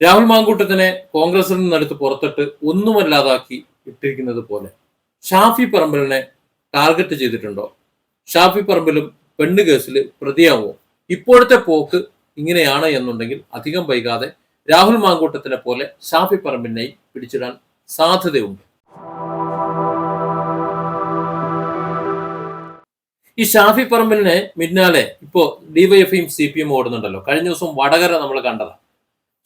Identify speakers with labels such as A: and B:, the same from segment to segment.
A: രാഹുൽ മാങ്കൂട്ടത്തിനെ കോൺഗ്രസിൽ നിന്നെടുത്ത് പുറത്തിട്ട് ഒന്നുമല്ലാതാക്കി ഇട്ടിരിക്കുന്നത് പോലെ. ഷാഫി പറമ്പലിനെ ടാർഗറ്റ് ചെയ്തിട്ടുണ്ടോ? ഷാഫി പറമ്പലും പെണ്ണ് കേസിൽ പ്രതിയാവോ ഇപ്പോഴത്തെ പോക്ക് ഇങ്ങനെയാണ് എന്നുണ്ടെങ്കിൽ അധികം വൈകാതെ രാഹുൽ മാങ്കൂട്ടത്തിനെ പോലെ ഷാഫി പറമ്പിനെയും പിടിച്ചിടാൻ സാധ്യതയുണ്ട്. ഈ ഷാഫി പറമ്പിലിനെ പിന്നാലെ ഇപ്പോ ഡിവൈഎഫ്ഐയും സി പി എം ഓടുന്നുണ്ടല്ലോ. കഴിഞ്ഞ ദിവസം വടകര നമ്മൾ കണ്ടതാ.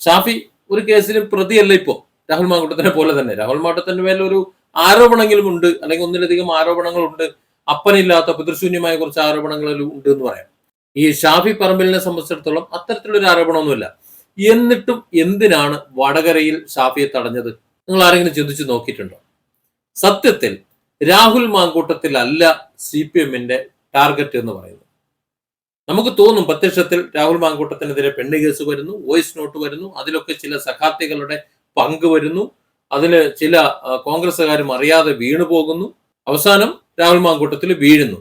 A: ഷാഫി ഒരു കേസിൽ പ്രതിയല്ല ഇപ്പോ രാഹുൽ മാങ്കൂട്ടത്തിനെ പോലെ തന്നെ. രാഹുൽ മാങ്കൂട്ടത്തിന്റെ മേലെ ഒരു ആരോപണമെങ്കിലും ഉണ്ട് അല്ലെങ്കിൽ ഒന്നിലധികം ആരോപണങ്ങളുണ്ട്. അപ്പനില്ലാത്ത പിതൃശൂന്യമായ കുറച്ച് ആരോപണങ്ങളിൽ ഉണ്ട് എന്ന് പറയാം. ഈ ഷാഫി പറമ്പിലിനെ സംബന്ധിച്ചിടത്തോളം അത്തരത്തിലൊരു ആരോപണമൊന്നുമില്ല. എന്നിട്ടും എന്തിനാണ് വടകരയിൽ ഷാഫിയെ തടഞ്ഞത്? നിങ്ങൾ ആരെങ്കിലും ചിന്തിച്ചു നോക്കിയിട്ടുണ്ടോ? സത്യത്തിൽ രാഹുൽ മാങ്കൂട്ടത്തിലല്ല സി പി എമ്മിന്റെ ടാർഗറ്റ് എന്ന് പറയുന്നത്. നമുക്ക് തോന്നും പ്രത്യക്ഷത്തിൽ രാഹുൽ മാങ്കൂട്ടത്തിനെതിരെ പെണ്ണ് കേസ് വരുന്നു വോയിസ് നോട്ട് വരുന്നു അതിലൊക്കെ ചില സഖാത്തികളുടെ പങ്ക് വരുന്നു അതിൽ ചില കോൺഗ്രസ്സുകാരും അറിയാതെ വീണു പോകുന്നു. അവസാനം രാഹുൽ മാങ്കൂട്ടത്തിൽ വീഴുന്നു.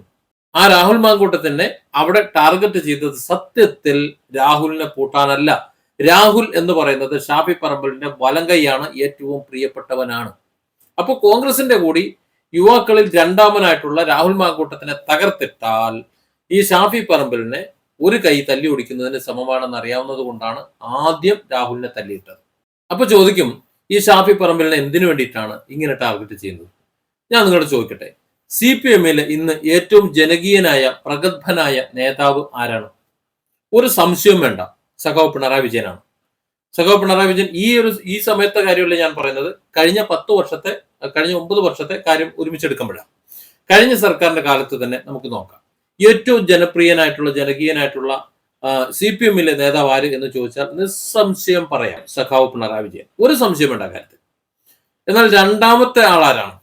A: ആ രാഹുൽ മാങ്കൂട്ടത്തിനെ അവിടെ ടാർഗറ്റ് ചെയ്തത് സത്യത്തിൽ രാഹുലിനെ പൂട്ടാനല്ല. രാഹുൽ എന്ന് പറയുന്നത് ഷാഫി പറമ്പലിന്റെ വലം കൈയാണ് ഏറ്റവും പ്രിയപ്പെട്ടവനാണ്. അപ്പോൾ കോൺഗ്രസിന്റെ കൂടി യുവാക്കളിൽ രണ്ടാമനായിട്ടുള്ള രാഹുൽ മാങ്കൂട്ടത്തിനെ തകർത്തിട്ടാൽ ഈ ഷാഫി പറമ്പലിനെ ഒരു കൈ തല്ലി ഓടിക്കുന്നതിന് സമമാണെന്ന് അറിയാവുന്നത് കൊണ്ടാണ് ആദ്യം രാഹുലിനെ തല്ലിയിട്ടത്. അപ്പൊ ചോദിക്കും ഈ ഷാഫി പറമ്പലിനെ എന്തിനു വേണ്ടിയിട്ടാണ് ഇങ്ങനെ ടാർഗറ്റ് ചെയ്യുന്നത്? ഞാൻ നിങ്ങളോട് ചോദിക്കട്ടെ സി പി എമ്മിൽ ഇന്ന് ഏറ്റവും ജനകീയനായ പ്രഗത്ഭനായ നേതാവ് ആരാണ്? ഒരു സംശയവും വേണ്ട. സഖാവ് പിണറായി വിജയനാണ്. സഖാവ് പിണറായി വിജയൻ ഈ ഒരു ഈ സമയത്തെ കാര്യമല്ല ഞാൻ പറയുന്നത്? കഴിഞ്ഞ പത്ത് വർഷത്തെ കഴിഞ്ഞ ഒമ്പത് വർഷത്തെ കാര്യം ഒരുമിച്ചെടുക്കുമ്പോഴാണ്. കഴിഞ്ഞ സർക്കാരിന്റെ കാലത്ത് തന്നെ നമുക്ക് നോക്കാം. ഏറ്റവും ജനപ്രിയനായിട്ടുള്ള ജനകീയനായിട്ടുള്ള സി പി എമ്മിലെ നേതാവ് ആര് എന്ന് ചോദിച്ചാൽ നിസ്സംശയം പറയാം സഖാവ് പിണറായി വിജയൻ. ഒരു സംശയം വേണ്ട കാര്യത്തിൽ. എന്നാൽ രണ്ടാമത്തെ ആളാരാണ്?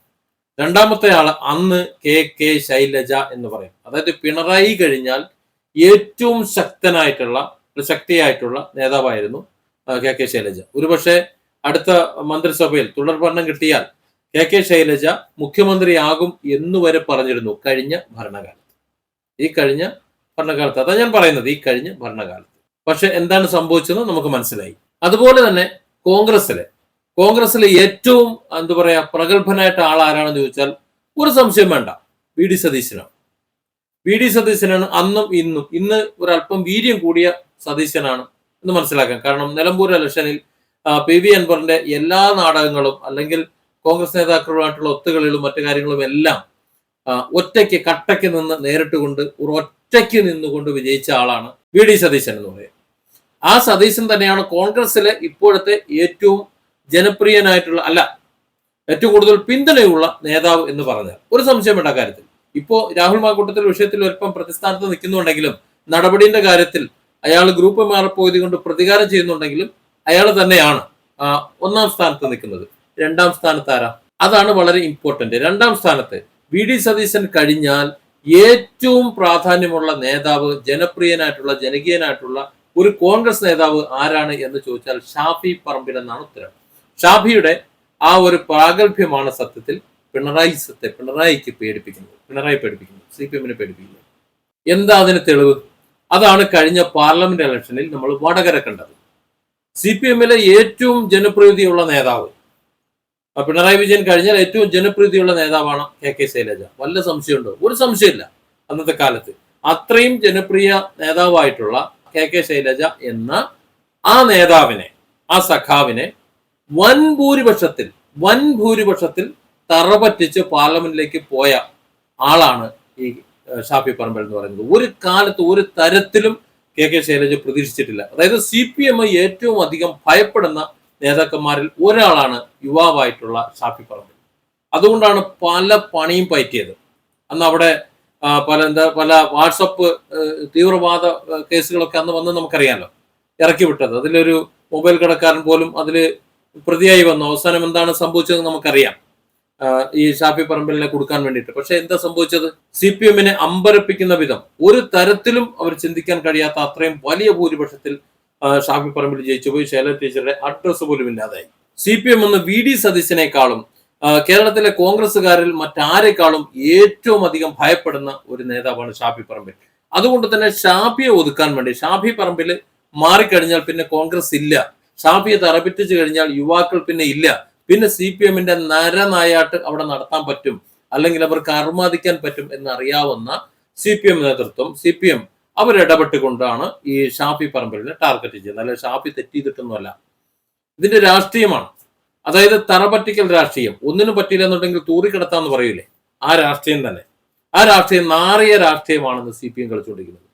A: രണ്ടാമത്തെ ആൾ അന്ന് കെ കെ ശൈലജ എന്ന് പറയും. അതായത് പിണറായി കഴിഞ്ഞാൽ ഏറ്റവും ശക്തനായിട്ടുള്ള ശക്തിയായിട്ടുള്ള നേതാവായിരുന്നു കെ കെ ശൈലജ. ഒരുപക്ഷെ അടുത്ത മന്ത്രിസഭയിൽ തുടർഭരണം കിട്ടിയാൽ കെ കെ ശൈലജ മുഖ്യമന്ത്രിയാകും എന്നുവരെ പറഞ്ഞിരുന്നു കഴിഞ്ഞ ഭരണകാലത്ത്. ഈ കഴിഞ്ഞ ഭരണകാലത്ത്. അതാ ഞാൻ പറയുന്നത് ഈ കഴിഞ്ഞ ഭരണകാലത്ത്. പക്ഷെ എന്താണ് സംഭവിച്ചത് നമുക്ക് മനസ്സിലായി. അതുപോലെ തന്നെ കോൺഗ്രസ്സിലെ. കോൺഗ്രസ്സിലെ ഏറ്റവും എന്താ പറയാ പ്രഗത്ഭനായിട്ട് ആൾ ആരാണെന്ന് ചോദിച്ചാൽ ഒരു സംശയം വേണ്ട. വി. ഡി. സതീശനാണ്. വി. ഡി. സതീശനാണ് അന്നും ഇന്നും. ഇന്ന് ഒരല്പം വീര്യം കൂടിയ സതീശനാണ് എന്ന് മനസ്സിലാക്കാം. കാരണം നിലമ്പൂർ ഇലക്ഷനിൽ പി. വി. അൻവറിന്റെ എല്ലാ നാടകങ്ങളും അല്ലെങ്കിൽ കോൺഗ്രസ് നേതാക്കളുമായിട്ടുള്ള ഒത്തുകളിലും മറ്റു കാര്യങ്ങളും എല്ലാം ഒറ്റയ്ക്ക് കട്ടയ്ക്ക് നിന്ന് നേരിട്ട് കൊണ്ട് ഒരു ഒറ്റയ്ക്ക് നിന്നുകൊണ്ട് വിജയിച്ച ആളാണ് വി ഡി സതീശൻ എന്ന് പറയുന്നത്. ആ സതീശൻ തന്നെയാണ് കോൺഗ്രസിലെ ഇപ്പോഴത്തെ ഏറ്റവും ജനപ്രിയനായിട്ടുള്ള അല്ല ഏറ്റവും കൂടുതൽ പിന്തുണയുള്ള നേതാവ് എന്ന് പറഞ്ഞാൽ. ഒരു സംശയം വേണ്ട കാര്യത്തിൽ. ഇപ്പോ രാഹുൽ മാക്കൂട്ടത്തിൽ വിഷയത്തിൽ ഒരുപ്പം പ്രതിസ്ഥാനത്ത് നിൽക്കുന്നുണ്ടെങ്കിലും നടപടിയുടെ കാര്യത്തിൽ അയാൾ ഗ്രൂപ്പ് മാറിപ്പോയത് കൊണ്ട് പ്രതികാരം ചെയ്യുന്നുണ്ടെങ്കിലും അയാൾ തന്നെയാണ് ഒന്നാം സ്ഥാനത്ത് നിൽക്കുന്നത്. രണ്ടാം സ്ഥാനത്ത് ആരാ? അതാണ് വളരെ ഇമ്പോർട്ടന്റ് രണ്ടാം സ്ഥാനത്ത് വി ഡി സതീശൻ കഴിഞ്ഞാൽ ഏറ്റവും പ്രാധാന്യമുള്ള നേതാവ് ജനപ്രിയനായിട്ടുള്ള ജനകീയനായിട്ടുള്ള ഒരു കോൺഗ്രസ് നേതാവ് ആരാണ് എന്ന് ചോദിച്ചാൽ ഷാഫി പറമ്പിൽ എന്നാണ് ഉത്തരം. ഷാഫിയുടെ ആ ഒരു പ്രാഗൽഭ്യമാണ് സത്യത്തിൽ പിണറായി സത്തെ പിണറായിക്ക് പേടിപ്പിക്കുന്നത് പിണറായി പേടിപ്പിക്കുന്നത് സി പി എമ്മിനെ പേടിപ്പിക്കുന്നത് എന്താ അതിന് തെളിവ്? അതാണ് കഴിഞ്ഞ പാർലമെന്റ് ഇലക്ഷനിൽ നമ്മൾ വടകര കണ്ടത്. സി പി എമ്മിലെ ഏറ്റവും ജനപ്രീതിയുള്ള നേതാവ് പിണറായി വിജയൻ കഴിഞ്ഞാൽ ഏറ്റവും ജനപ്രീതിയുള്ള നേതാവാണ് കെ കെ ശൈലജ. വല്ല സംശയമുണ്ടോ? ഒരു സംശയമില്ല അന്നത്തെ കാലത്ത്. അത്രയും ജനപ്രിയ നേതാവായിട്ടുള്ള കെ കെ ശൈലജ എന്ന ആ നേതാവിനെ ആ സഖാവിനെ വൻ ഭൂരിപക്ഷത്തിൽ വൻ ഭൂരിപക്ഷത്തിൽ തറപറ്റിച്ച് പാർലമെന്റിലേക്ക് പോയ ആളാണ് ഈ ഷാഫി പറമ്പൽ എന്ന് പറയുന്നത്. ഒരു കാലത്ത് ഒരു തരത്തിലും കെ കെ ശൈലജ പ്രതീക്ഷിച്ചിട്ടില്ല. അതായത് സി പി എം ഏറ്റവും അധികം ഭയപ്പെടുന്ന നേതാക്കന്മാരിൽ ഒരാളാണ് യുവാവായിട്ടുള്ള ഷാഫി പറമ്പിൽ. അതുകൊണ്ടാണ് പല പണിയും പയറ്റിയത് അന്ന് അവിടെ പല എന്താ പല വാട്സപ്പ് തീവ്രവാദ കേസുകളൊക്കെ അന്ന് വന്ന് നമുക്കറിയാമല്ലോ ഇറക്കി വിട്ടത്. അതിലൊരു മൊബൈൽ കടക്കാരൻ പോലും അതിൽ പ്രതിയായി വന്നു. അവസാനം എന്താണ് സംഭവിച്ചതെന്ന് നമുക്കറിയാം. ഈ ഷാഫി പറമ്പലിനെ കൊടുക്കാൻ വേണ്ടിയിട്ട്. പക്ഷെ എന്താ സംഭവിച്ചത്? സി പി എമ്മിനെ അമ്പരപ്പിക്കുന്ന വിധം ഒരു തരത്തിലും അവർ ചിന്തിക്കാൻ കഴിയാത്ത അത്രയും വലിയ ഭൂരിപക്ഷത്തിൽ ഷാഫി പറമ്പിൽ ജയിച്ചു പോയി. ശൈല ടീച്ചറുടെ അഡ്രസ് പോലും ഇല്ലാതായി. സി പി എം എന്ന് വി ഡി സതീശനേക്കാളും കേരളത്തിലെ കോൺഗ്രസ്സുകാരിൽ മറ്റാരെക്കാളും ഏറ്റവും അധികം ഭയപ്പെടുന്ന ഒരു നേതാവാണ് ഷാഫി പറമ്പിൽ. അതുകൊണ്ട് തന്നെ ഷാഫിയെ ഒതുക്കാൻ വേണ്ടി ഷാഫി പറമ്പിൽ മാറിക്കഴിഞ്ഞാൽ പിന്നെ കോൺഗ്രസ് ഇല്ല. ഷാഫിയെ തറപ്പിറ്റിച്ചു കഴിഞ്ഞാൽ യുവാക്കൾ പിന്നെ ഇല്ല. പിന്നെ സി പി എമ്മിന്റെ നരനായാട്ട് അവിടെ നടത്താൻ പറ്റും അല്ലെങ്കിൽ അവർക്ക് അർമാദിക്കാൻ പറ്റും എന്നറിയാവുന്ന സി പി എം നേതൃത്വം സി പി എം അവരിടപെട്ടുകൊണ്ടാണ് ഈ ഷാഫി പറമ്പലിനെ ടാർഗറ്റ് ചെയ്യുന്നത് അല്ലെ ഷാഫി തെറ്റിയിട്ടൊന്നുമല്ല ഇതിന്റെ രാഷ്ട്രീയമാണ്. അതായത് തറപറ്റിക്കൽ രാഷ്ട്രീയം. ഒന്നിനും പറ്റിയില്ല എന്നുണ്ടെങ്കിൽ തൂറിക്കിടത്താന്ന് പറയൂലേ. ആ രാഷ്ട്രീയം തന്നെ. ആ രാഷ്ട്രീയം നാറിയ രാഷ്ട്രീയമാണെന്ന് സി പി എം കളിച്ചുകൊണ്ടിരിക്കുന്നത്.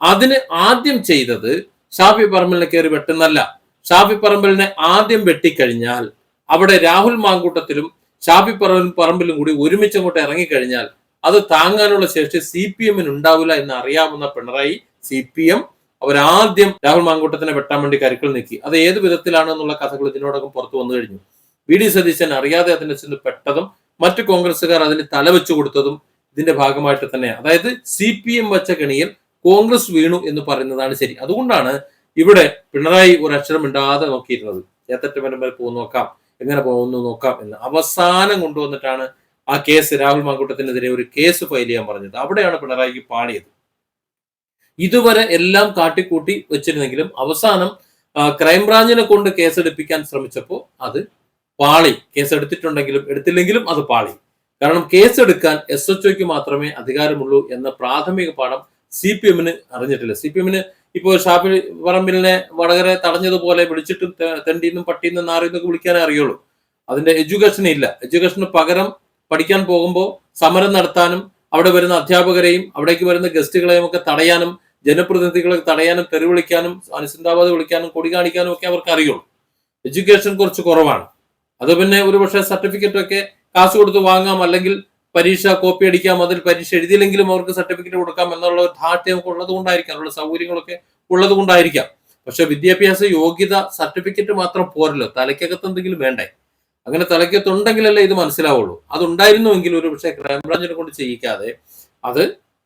A: അതിന് ആദ്യം ചെയ്തത് ഷാഫി പറമ്പലിനെ കയറി വെട്ടുന്നല്ല ഷാഫി പറമ്പലിനെ ആദ്യം വെട്ടിക്കഴിഞ്ഞാൽ അവിടെ രാഹുൽ മാങ്കൂട്ടത്തിലും ഷാഫി പറമ്പ പറമ്പിലും കൂടി ഒരുമിച്ച് അങ്ങോട്ട് ഇറങ്ങിക്കഴിഞ്ഞാൽ അത് താങ്ങാനുള്ള ശേഷി സി പി എമ്മിന് ഉണ്ടാവില്ല എന്ന് അറിയാവുന്ന പിണറായി സി പി എം അവരാദ്യം രാഹുൽ മാങ്കൂട്ടത്തിനെ വെട്ടാൻ വേണ്ടി കരുക്കൾ നീക്കി. അത് ഏത് വിധത്തിലാണ് എന്നുള്ള കഥകൾ ഇതിനോടകം പുറത്തു വന്നു കഴിഞ്ഞു. വി ഡി സതീശൻ അറിയാതെ അതിനെ ചെന്ന് പെട്ടതും മറ്റു കോൺഗ്രസ്സുകാർ അതിന് തലവെച്ചു കൊടുത്തതും ഇതിന്റെ ഭാഗമായിട്ട് തന്നെയാണ് അതായത് സി പി എം വച്ച കെണിയിൽ കോൺഗ്രസ് വീണു എന്ന് പറയുന്നതാണ് ശരി. അതുകൊണ്ടാണ് ഇവിടെ പിണറായി ഒരു അക്ഷരം ഇണ്ടാതെ നോക്കിയിരുന്നത്. ഏത്തറ്റ വരെ പോകുന്നു നോക്കാം എങ്ങനെ പോകുന്നു നോക്കാം എന്ന്. അവസാനം കൊണ്ടുവന്നിട്ടാണ് ആ കേസ് രാഹുൽ മാങ്കൂട്ടത്തിനെതിരെ ഒരു കേസ് ഫയൽ ചെയ്യാൻ പറഞ്ഞത് അവിടെയാണ് പിണറായിക്ക് പാളിയത് ഇതുവരെ എല്ലാം കാട്ടിക്കൂട്ടി വെച്ചിരുന്നെങ്കിലും അവസാനം ക്രൈംബ്രാഞ്ചിനെ കൊണ്ട് കേസെടുപ്പിക്കാൻ ശ്രമിച്ചപ്പോൾ അത് പാളി. കേസെടുത്തിട്ടുണ്ടെങ്കിലും എടുത്തില്ലെങ്കിലും അത് പാളി. കാരണം കേസെടുക്കാൻ എസ് എച്ച് ഒക്ക് മാത്രമേ അധികാരമുള്ളൂ എന്ന പ്രാഥമിക പാഠം സി പി എമ്മിന് അറിഞ്ഞിട്ടില്ല. സി പി എമ്മിന് ഇപ്പോൾ ഷാഫി പറമ്പിലിനെ വടകര തടഞ്ഞതുപോലെ വിളിച്ചിട്ട് തെണ്ടിന്നും പട്ടിന്നും നാറിന്നൊക്കെ വിളിക്കാനേ അറിയുള്ളൂ. അതിന്റെ എഡ്യൂക്കേഷൻ ഇല്ല എഡ്യൂക്കേഷന് പകരം പഠിക്കാൻ പോകുമ്പോൾ സമരം നടത്താനും അവിടെ വരുന്ന അധ്യാപകരെയും അവിടേക്ക് വരുന്ന ഗസ്റ്റുകളെയും ഒക്കെ തടയാനും ജനപ്രതിനിധികളെ തടയാനും തെറി വിളിക്കാനും അനുസന്താബാദ് വിളിക്കാനും കൊടി കാണിക്കാനും ഒക്കെ അവർക്ക് അറിയുള്ളൂ. എഡ്യൂക്കേഷൻ കുറച്ച് കുറവാണ്. അത് പിന്നെ ഒരുപക്ഷെ സർട്ടിഫിക്കറ്റ് ഒക്കെ കാശ് കൊടുത്ത് വാങ്ങാം അല്ലെങ്കിൽ പരീക്ഷ കോപ്പി അടിക്കാം അതിൽ പരീക്ഷ എഴുതിയില്ലെങ്കിലും അവർക്ക് സർട്ടിഫിക്കറ്റ് കൊടുക്കാം എന്നുള്ള ഒരു ധാർഢ്യം ഉള്ളത് കൊണ്ടായിരിക്കാം. ഉള്ള സൗകര്യങ്ങളൊക്കെ ഉള്ളത് കൊണ്ടായിരിക്കാം. പക്ഷെ വിദ്യാഭ്യാസ യോഗ്യത സർട്ടിഫിക്കറ്റ് മാത്രം പോരല്ലോ. തലയ്ക്കകത്ത് എന്തെങ്കിലും വേണ്ടേ? അങ്ങനെ തലയ്ക്കത്തുണ്ടെങ്കിലല്ലേ ഇത് മനസ്സിലാവുള്ളൂ. അതുണ്ടായിരുന്നുവെങ്കിൽ ഒരു പക്ഷേ ക്രൈംബ്രാഞ്ചിനെ കൊണ്ട് ചെയ്യിക്കാതെ അത്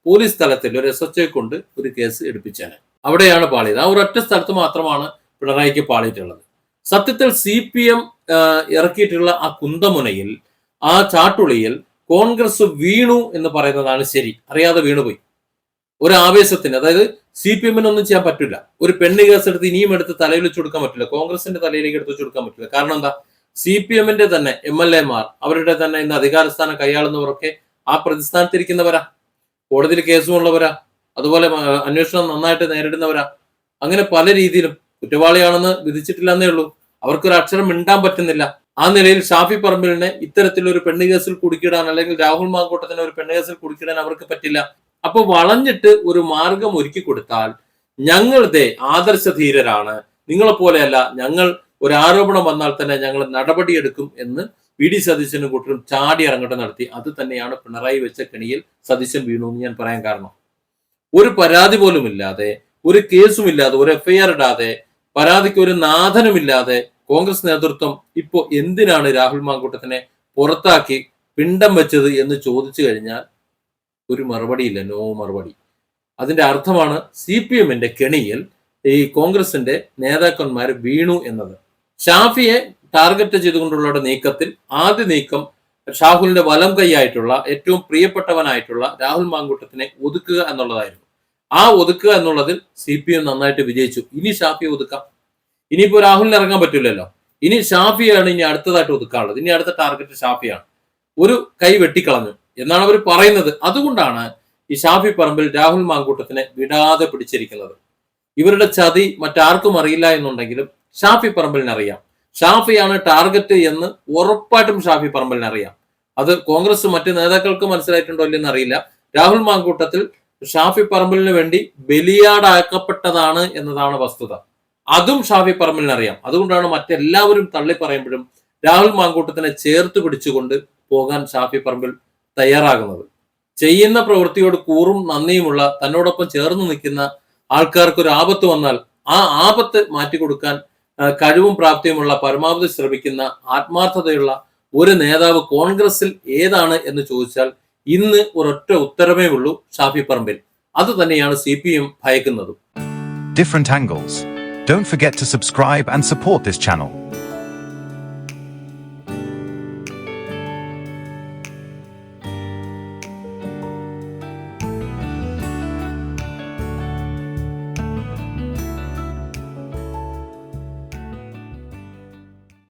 A: പോലീസ് തലത്തിൽ ഒരു എസ് എച്ച് കൊണ്ട് ഒരു കേസ് എടുപ്പിച്ചാണ്. അവിടെയാണ് പാളിയത്. ആ ഒരൊറ്റ സ്ഥലത്ത് മാത്രമാണ് പിണറായിക്ക് പാളിയിട്ടുള്ളത്. സത്യത്തിൽ സി പി എം ഇറക്കിയിട്ടുള്ള ആ കുന്തമുനയിൽ ആ ചാട്ടുളിയിൽ കോൺഗ്രസ് വീണു എന്ന് പറയുന്നതാണ് ശരി. അറിയാതെ വീണുപോയി. ഒരു ആവേശത്തിന് അതായത് സി പി എമ്മിനൊന്നും ചെയ്യാൻ പറ്റില്ല. ഒരു പെണ്ണ് കേസ് എടുത്ത് ഇനിയും എടുത്ത് തലയിൽ വെച്ച് കൊടുക്കാൻ പറ്റില്ല. കോൺഗ്രസിന്റെ തലയിലേക്ക് എടുത്ത് വെച്ച് കൊടുക്കാൻ പറ്റില്ല. കാരണം എന്താ? സി പി എമ്മിന്റെ തന്നെ എം എൽ എമാർ അവരുടെ തന്നെ ഇന്ന് അധികാരസ്ഥാനം കൈയാളുന്നവരൊക്കെ ആ പ്രതിസ്ഥാനത്തിരിക്കുന്നവരാ. കോടതിയിൽ കേസുമുള്ളവരാ. അതുപോലെ അന്വേഷണം നന്നായിട്ട് നേരിടുന്നവരാ. അങ്ങനെ പല രീതിയിലും കുറ്റവാളിയാണെന്ന് വിധിച്ചിട്ടില്ലെന്നേ ഉള്ളൂ. അവർക്കൊരു അക്ഷരം മിണ്ടാൻ പറ്റുന്നില്ല. ആ നിലയിൽ ഷാഫി പറമ്പിലിനെ ഇത്തരത്തിലൊരു പെണ്ണ് കേസിൽ കുടുക്കിയിടാൻ അല്ലെങ്കിൽ രാഹുൽ മാങ്കോട്ടത്തിനെ ഒരു പെണ്ണ് കേസിൽ കുടുക്കിയിടാൻ അവർക്ക് പറ്റില്ല. അപ്പൊ വളഞ്ഞിട്ട് ഒരു മാർഗം ഒരുക്കി കൊടുത്താൽ ഞങ്ങളുടെ ആദർശ ആദർശധീരരാണ്. നിങ്ങളെ പോലെയല്ല ഞങ്ങൾ ഒരു ആരോപണം വന്നാൽ തന്നെ ഞങ്ങൾ നടപടിയെടുക്കും എന്ന് വി ഡി സതീശനും കൂട്ടരും ചാടി ഇറങ്ങട്ടം നടത്തി. അത് തന്നെയാണ് പിണറായി വെച്ച കെണിയിൽ സതീശൻ വീണു എന്ന് ഞാൻ പറയാൻ കാരണം. ഒരു പരാതി പോലും ഇല്ലാതെ ഒരു കേസും ഇല്ലാതെ ഒരു എഫ്ഐആർ ഇടാതെ പരാതിക്ക് ഒരു നാഥനുമില്ലാതെ കോൺഗ്രസ് നേതൃത്വം ഇപ്പോ എന്തിനാണ് രാഹുൽ മാങ്കൂട്ടത്തിനെ പുറത്താക്കി പിണ്ടം വെച്ചത് എന്ന് ചോദിച്ചു കഴിഞ്ഞാൽ ഒരു മറുപടിയില്ല നോ മറുപടി. അതിന്റെ അർത്ഥമാണ് സി പി എമ്മിന്റെ കെണിയിൽ ഈ കോൺഗ്രസിന്റെ നേതാക്കന്മാർ വീണു എന്നത്. ഷാഫിയെ ടാർഗറ്റ് ചെയ്തുകൊണ്ടുള്ള നീക്കത്തിൽ ആദ്യ നീക്കം ഷാഹുലിന്റെ വലം കൈയായിട്ടുള്ള ഏറ്റവും പ്രിയപ്പെട്ടവനായിട്ടുള്ള രാഹുൽ മാങ്കൂട്ടത്തിനെ ഒതുക്കുക എന്നുള്ളതായിരുന്നു. ആ ഒതുക്കുക എന്നുള്ളതിൽ സി പി എം നന്നായിട്ട് വിജയിച്ചു. ഇനി ഷാഫിയെ ഒതുക്കാം. ഇനിയിപ്പോ രാഹുലിന് ഇറങ്ങാൻ പറ്റില്ലല്ലോ. ഇനി ഷാഫിയാണ് ഇനി അടുത്തതായിട്ട് ഒതുക്കാനുള്ളത്. ഇനി അടുത്ത ടാർഗറ്റ് ഷാഫിയാണ്. ഒരു കൈ വെട്ടിക്കളഞ്ഞു എന്നാണ് അവർ പറയുന്നത്. അതുകൊണ്ടാണ് ഈ ഷാഫി പറമ്പിൽ രാഹുൽ മാങ്കൂട്ടത്തിനെ വിടാതെ പിടിച്ചിരിക്കുന്നത്. ഇവരുടെ ചതി മറ്റാർക്കും അറിയില്ല എന്നുണ്ടെങ്കിലും ഷാഫി പറമ്പലിന് അറിയാം ഷാഫിയാണ് ടാർഗറ്റ് എന്ന് ഉറപ്പായിട്ടും ഷാഫി പറമ്പലിന് അറിയാം അത് കോൺഗ്രസ് മറ്റ് നേതാക്കൾക്ക് മനസ്സിലായിട്ടുണ്ടോ ഇല്ലെന്ന് അറിയില്ല. രാഹുൽ മാങ്കൂട്ടത്തിൽ ഷാഫി പറമ്പലിന് വേണ്ടി ബലിയാടാക്കപ്പെട്ടതാണ് എന്നതാണ് വസ്തുത. അതും ഷാഫി പറമ്പലിന് അറിയാം അതുകൊണ്ടാണ് മറ്റെല്ലാവരും തള്ളി പറയുമ്പോഴും രാഹുൽ മാങ്കൂട്ടത്തിനെ ചേർത്ത് പിടിച്ചുകൊണ്ട് പോകാൻ ഷാഫി പറമ്പിൽ തയ്യാറാകുന്നത്. ചെയ്യുന്ന പ്രവൃത്തിയോട് കൂറും നന്ദിയുമുള്ള തന്നോടൊപ്പം ചേർന്ന് നിൽക്കുന്ന ആൾക്കാർക്ക് ഒരു ആപത്ത് വന്നാൽ ആ ആപത്ത് മാറ്റിക്കൊടുക്കാൻ ആ, കഴിവും പ്രാപ്തിയുമുള്ള പരമാവധി ശ്രമിക്കുന്ന ആത്മാർത്ഥതയുള്ള ഒരു നേതാവ് കോൺഗ്രസിൽ ഏതാണ് എന്ന് ചോദിച്ചാൽ ഇന്ന് ഒരൊറ്റ ഉത്തരമേ ഉള്ളൂ ഷാഫി പറമ്പിൽ അത് തന്നെയാണ് സി പി എം ഭയക്കുന്നതും
B: different angles. Don't forget to subscribe and support this channel.